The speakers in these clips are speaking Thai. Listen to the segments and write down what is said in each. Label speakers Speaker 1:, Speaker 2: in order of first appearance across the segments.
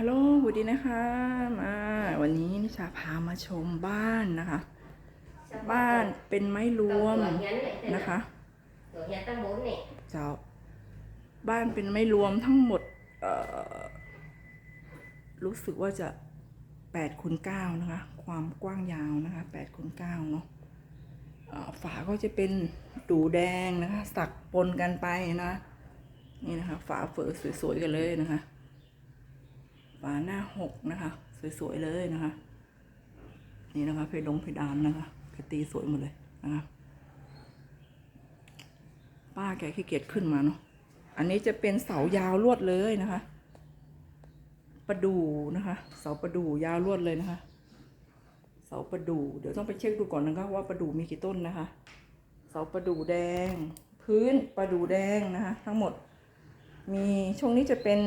Speaker 1: ฮัลโหลสวัสดีนะคะมาวันนี้นิชาพามาชมบ้านนะคะ บ้านเป็นไม้รวมนะคะเจ้าบ้านเป็นไม้รวมทั้งหมดเอ่อรู้สึกว่าจะแปดคูณเก้านะคะ ความกว้างยาวนะคะแปดคูณเก้าเนาะฝาก็จะเป็นดูแดงนะคะ สักปนกันไปนะ นี่นะคะ ฝาเฝอสวยๆกันเลยนะคะ ฝาหน้าหกนะคะ สวยๆเลยนะคะ นี่นะคะเพดงเพดานนะคะเพตีสวยหมดเลยนะคะป้าแกขี้เกียจขึ้นมาเนาะอันนี้จะเป็นเสายาวลวดเลยนะคะประดูนะคะ เสาประดูยาวลวดเลยนะคะ เสาประดูเดี๋ยวต้องไปเช็คดูก่อนนะคะว่าประดูมีกี่ต้นนะคะ เสาประดูแดง พื้นประดูแดงนะคะ ทั้งหมด มีช่วงนี้จะเป็น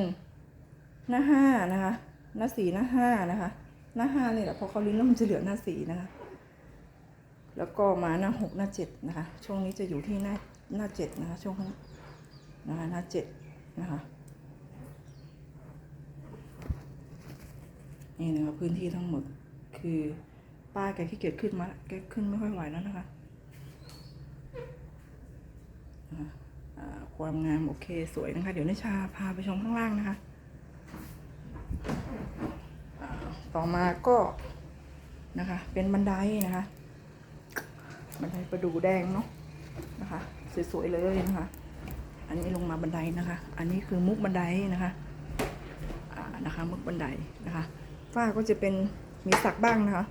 Speaker 1: หน้าห้านะคะ หน้าสี่หน้าห้านะคะ หน้าห้าเลยแหละพราะเขาลิ้นแล้วมันจะเหลือหน้าสี่นะคะ แล้วก็มาหน้าหกหน้าเจ็ดนะคะ ช่วงนี้จะอยู่ที่หน้าหน้าเจ็ดนะคะ ช่วงข้นะคะหน้าเจ็ดนะคะนี่นะคะพื้นที่ทั้งหมดคือป้าแกขี้เกียจขึ้นมาแกขึ้นไม่ค่อยไหวแล้วนะคะความงามโอเคสวยนะคะ เดี๋ยวนิชาพาไปชมข้างล่างนะคะอ่า ต่อมาก็นะคะ เป็นบันไดนะคะ บันไดประดูแดงเนาะนะคะ สวยๆเลยนะคะ อันนี้ลงมาบันไดนะคะ อันนี้คือมุกบันไดนะคะอ่านะคะมุกบันไดนะคะฝ้าก็จะเป็นมีสักบ้างนะคะ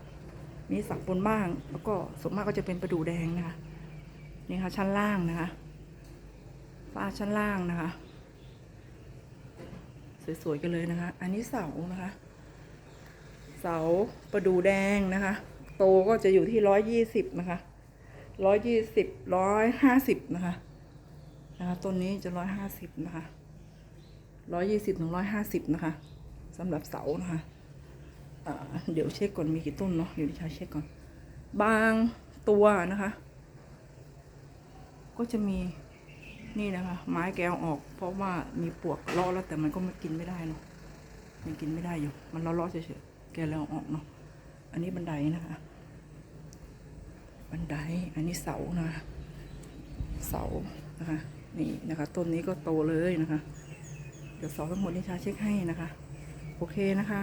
Speaker 1: มีสักบนบ้าง แล้วก็ส่วนมากก็จะเป็นประดูแดงนะคะนี่ค่ะชั้นล่างนะคะฝ้าชั้นล่างนะคะ สวยๆกันเลยนะคะ อันนี้เสานะคะ เสาประดูแดงนะคะ โตก็จะอยู่ที่ร้อยยี่สิบนะคะร้อยยี่สิบร้อยห้าสิบนะคะนะคะต้นนี้จะร้อยห้าสิบนะคะร้อยยี่สิบถึงร้อยห้าสิบนะคะสำหรับเสานะคะเดี๋ยวเช็คก่อนมีกี่ต้นเนาะเดี๋ยวดิฉันเช็คก่อน บางตัวนะคะ ก็จะมีนี่นะคะ ไม้แกวออก เพราะว่ามีปวกลาะแล้วแต่มันก็ไม่กินไม่ได้เนาะมันกินไม่ได้อยู่ มันลาะๆเฉยๆ แกแล้วออกเนาะอันนี้บันไดนะคะ บันไดอันนี้เสานะคะเสานะคะ นี่นะคะ ต้นนี้ก็โตเลยนะคะ เดี๋ยวเสาทั้งหมดนี่ชาเช็คให้นะคะ โอเคนะคะ